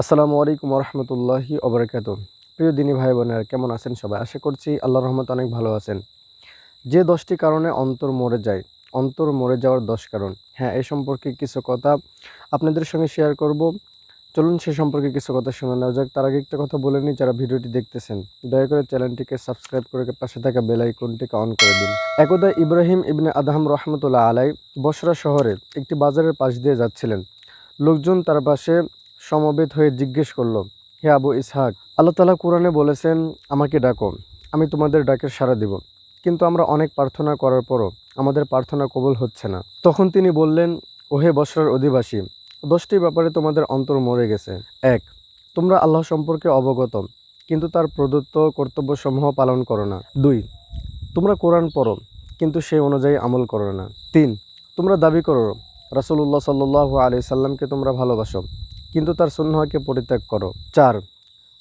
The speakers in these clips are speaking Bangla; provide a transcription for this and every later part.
আসসালামু আলাইকুম রহমতুল্লাহি ওবরাকাত। প্রিয় দিনী ভাই বোনেরা, কেমন আছেন সবাই? আশা করছি আল্লাহ রহমত অনেক ভালো আছেন। যে দশটি কারণে অন্তর মরে যায়, অন্তর মরে যাওয়ার দশ কারণ। হ্যাঁ এই সম্পর্কে কিছু কথা আপনাদের সঙ্গে শেয়ার করব। চলুন সে সম্পর্কে কিছু কথা শুনে নেওয়া যাক। তার আগে একটা কথা বলে নিই, যারা ভিডিওটি দেখতেছেন, দয়া করে চ্যানেলটিকে সাবস্ক্রাইব করে পাশে থাকা বেল আইকনটিকে অন করে দিন। একদা ইব্রাহিম ইবনে আদহাম রহমতুল্লাহ আলাই বসরা শহরে একটি বাজারের পাশ দিয়ে যাচ্ছিলেন। লোকজন তার পাশে সমবেত হয়ে জিজ্ঞেস করল, হে আবু ইসহাক, আল্লাহ তালা কোরআনে বলেছেন, আমাকে ডাকো, আমি তোমাদের ডাকের সাড়া দিব। কিন্তু আমরা অনেক প্রার্থনা করার পরও আমাদের প্রার্থনা কবল হচ্ছে না। তখন তিনি বললেন, ওহে বসরার অধিবাসী, দশটি ব্যাপারে তোমাদের অন্তর মরে গেছে। এক, তোমরা আল্লাহ সম্পর্কে অবগত, কিন্তু তার প্রদত্ত কর্তব্যসমূহ পালন করো না। দুই, তোমরা কোরআন পড়ো, কিন্তু সেই অনুযায়ী আমল করো না। তিন, তোমরা দাবি করো, রাসূলুল্লাহ সাল্লাহ আলি সাল্লামকে তোমরা ভালোবাসো। কিন্তু তার সুন্নাহকে পরিত্যাগ করো। চার,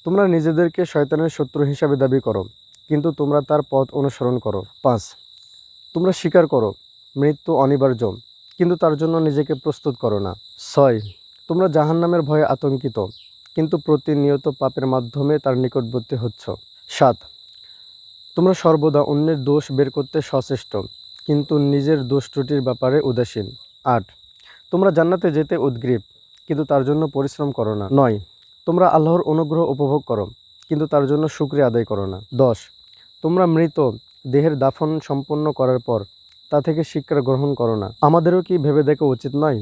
তোমরা নিজেদেরকে শয়তানের শত্রু হিসাবে দাবি করো, কিন্তু তোমরা তার পথ অনুসরণ করো। পাঁচ, তোমরা স্বীকার করো, মৃত্যু অনিবার্য, কিন্তু তার জন্য নিজেকে প্রস্তুত করো না। ছয়, তোমরা জাহান্নামের ভয়ে আতঙ্কিত, কিন্তু প্রতিনিয়ত পাপের মাধ্যমে তার নিকটবর্তী হচ্ছ। সাত, তোমরা সর্বদা অন্যের দোষ বের করতে সচেষ্ট, কিন্তু নিজের দোষ ত্রুটির ব্যাপারে উদাসীন। আট, তোমরা জান্নাতে যেতে উদ্গ্রীব কিন্তু তার জন্য পরিশ্রম করো না। নয়, তোমরা আল্লাহর অনুগ্রহ উপভোগ করো, কিন্তু তার জন্য শুক্রিয়া আদায় করো না। দশ, তোমরা মৃত, দেহের দাফন সম্পন্ন করার পর তা থেকে শিক্ষা গ্রহণ করো না। আমাদেরও কি ভেবে দেখা উচিত নয়?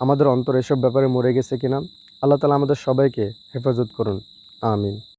আমাদের অন্তর এসব ব্যাপারে মরে গেছে কিনা? আল্লাহ তালা আমাদের সবাইকে হেফাজত করুন। আমিন।